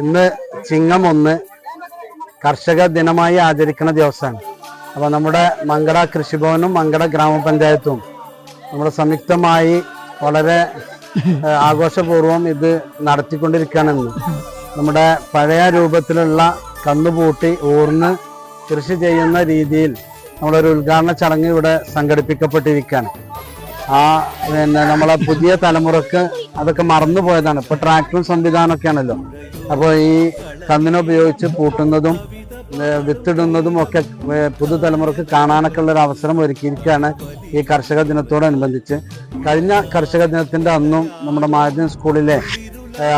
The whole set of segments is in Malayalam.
ഇന്ന് ചിങ്ങം ഒന്ന് കർഷക ദിനമായി ആചരിക്കുന്ന ദിവസമാണ്. അപ്പോൾ നമ്മുടെ മങ്കട കൃഷിഭവനും മങ്കട ഗ്രാമപഞ്ചായത്തും നമ്മൾ സംയുക്തമായി വളരെ ആഘോഷപൂർവം ഇത് നടത്തിക്കൊണ്ടിരിക്കുകയാണെന്ന്. നമ്മുടെ പഴയ രൂപത്തിലുള്ള കന്നുപൂട്ടി ഊർന്ന് കൃഷി ചെയ്യുന്ന രീതിയിൽ നമ്മളൊരു ഉദ്ഘാടന ചടങ്ങ് ഇവിടെ സംഘടിപ്പിക്കപ്പെട്ടിരിക്കുകയാണ്. ആ പിന്നെ നമ്മളെ പുതിയ തലമുറയ്ക്ക് അതൊക്കെ മറന്നു പോയതാണ്. ഇപ്പൊ ട്രാക്ടറും സംവിധാനമൊക്കെയാണല്ലോ. അപ്പോൾ ഈ കന്നിനെ ഉപയോഗിച്ച് പൂട്ടുന്നതും വിത്തിടുന്നതും ഒക്കെ പുതുതലമുറക്ക് കാണാനൊക്കെ ഉള്ള ഒരു അവസരം ഒരുക്കിയിരിക്കുകയാണ് ഈ കർഷക ദിനത്തോടനുബന്ധിച്ച്. കഴിഞ്ഞ കർഷക ദിനത്തിന്റെ അന്നും നമ്മുടെ മാധ്യമ സ്കൂളിലെ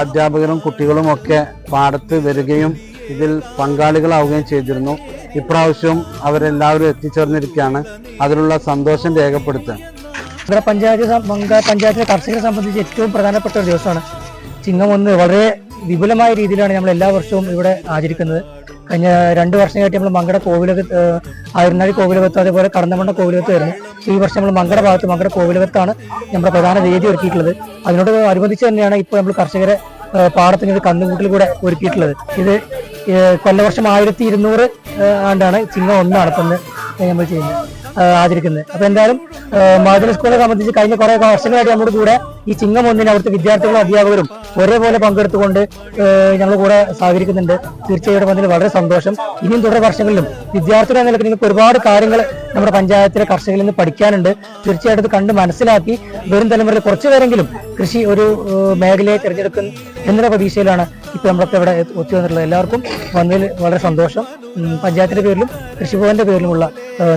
അധ്യാപകരും കുട്ടികളും ഒക്കെ പാടത്ത് വരികയും ഇതിൽ പങ്കാളികളാവുകയും ചെയ്തിരുന്നു. ഇപ്രാവശ്യവും അവരെല്ലാവരും എത്തിച്ചേർന്നിരിക്കുകയാണ്. അതിലുള്ള സന്തോഷം രേഖപ്പെടുത്തുക. ഇവിടെ പഞ്ചായത്ത് പഞ്ചായത്തിലെ കർഷകരെ സംബന്ധിച്ച് ഏറ്റവും പ്രധാനപ്പെട്ട ഒരു ദിവസമാണ്. ചിങ്ങം ഒന്ന് വളരെ വിപുലമായ രീതിയിലാണ് നമ്മൾ എല്ലാ വർഷവും ഇവിടെ ആചരിക്കുന്നത്. കഴിഞ്ഞ രണ്ട് വർഷമായിട്ട് നമ്മൾ മങ്കട കോവിലകത്ത് ആയിരനാഴി കോവിലകത്ത് അതേപോലെ കടന്നമണ്ട കോവിലകത്ത് വരുന്നു ഈ വർഷം നമ്മൾ മങ്കട ഭാഗത്ത് മങ്കട കോവിലകത്താണ് നമ്മുടെ പ്രധാന വേദി ഒരുക്കിയിട്ടുള്ളത്. അതിനോട് അനുബന്ധിച്ച് തന്നെയാണ് ഇപ്പോൾ നമ്മൾ കർഷകരെ പാടത്തിന് ഒരു കന്നുകൂട്ടിൽ കൂടെ ഒരുക്കിയിട്ടുള്ളത്. ഇത് കൊല്ലവർഷം ആയിരത്തി ഇരുന്നൂറ് ആണ്ടാണ് ചിങ്ങം ഒന്നാണ് ഇപ്പം നമ്മൾ ചെയ്യുന്നത്. ആചരിക്കുന്നത്. അപ്പൊ എന്തായാലും മാതൃ സ്കൂളെ സംബന്ധിച്ച് കഴിഞ്ഞ കുറെ വർഷങ്ങളായിട്ട് നമ്മുടെ കൂടെ ഈ ചിങ്ങം ഒന്നിന് അവിടുത്തെ വിദ്യാർത്ഥികളും അധ്യാപകരും ഒരേപോലെ പങ്കെടുത്തുകൊണ്ട് ഞങ്ങൾ കൂടെ സഹകരിക്കുന്നുണ്ട്. തീർച്ചയായിട്ടും അതിന് വളരെ സന്തോഷം. ഇനിയും തുടർ വർഷങ്ങളിലും വിദ്യാർത്ഥികൾ എന്ന നിലയ്ക്ക് നിങ്ങൾക്ക് ഒരുപാട് കാര്യങ്ങൾ നമ്മുടെ പഞ്ചായത്തിലെ കർഷകരിൽ നിന്ന് പഠിക്കാനുണ്ട്. തീർച്ചയായിട്ടും കണ്ട് മനസ്സിലാക്കി വരും തലമുറയിൽ കുറച്ചു പേരെങ്കിലും കൃഷി ഒരു മേഖലയെ തിരഞ്ഞെടുക്കും എന്നുള്ള പ്രതീക്ഷയിലാണ് ഇപ്പൊ നമ്മളൊക്കെ ഇവിടെ ഒത്തു വന്നിട്ടുള്ളത്. എല്ലാവർക്കും വന്നതിൽ വളരെ സന്തോഷം. പഞ്ചായത്തിന്റെ പേരിലും കൃഷിഭവന്റെ പേരിലുമുള്ള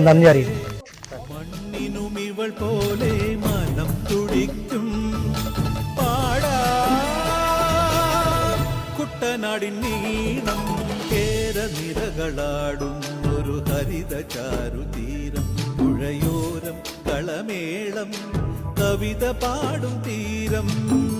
നന്ദി അറിയിക്കുന്നു. ഇവൾ പോലെ മനം തുടിക്കും. പാടാ. കുട്ടനാടിൻ നീണം കേര നിരകളാടും ഒരു ഹരിത ചാരുതീരം. പുഴയോരം കളമേളം കവിത പാടും തീരം.